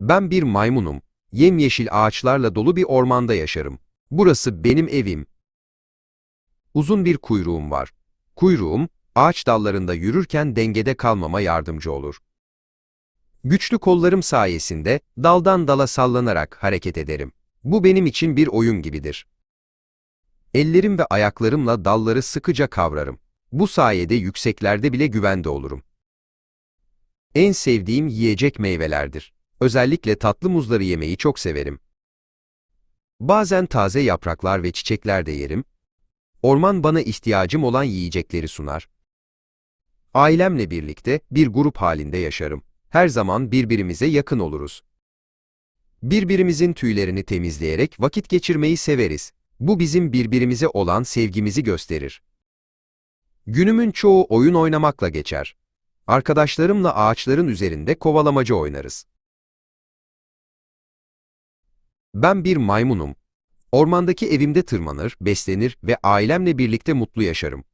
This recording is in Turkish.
Ben bir maymunum. Yemyeşil ağaçlarla dolu bir ormanda yaşarım. Burası benim evim. Uzun bir kuyruğum var. Kuyruğum, ağaç dallarında yürürken dengede kalmama yardımcı olur. Güçlü kollarım sayesinde daldan dala sallanarak hareket ederim. Bu benim için bir oyun gibidir. Ellerim ve ayaklarımla dalları sıkıca kavrarım. Bu sayede yükseklerde bile güvende olurum. En sevdiğim yiyecek meyvelerdir. Özellikle tatlı muzları yemeyi çok severim. Bazen taze yapraklar ve çiçekler de yerim. Orman bana ihtiyacım olan yiyecekleri sunar. Ailemle birlikte bir grup halinde yaşarım. Her zaman birbirimize yakın oluruz. Birbirimizin tüylerini temizleyerek vakit geçirmeyi severiz. Bu bizim birbirimize olan sevgimizi gösterir. Günümün çoğu oyun oynamakla geçer. Arkadaşlarımla ağaçların üzerinde kovalamaca oynarız. Ben bir maymunum. Ormandaki evimde tırmanır, beslenir ve ailemle birlikte mutlu yaşarım.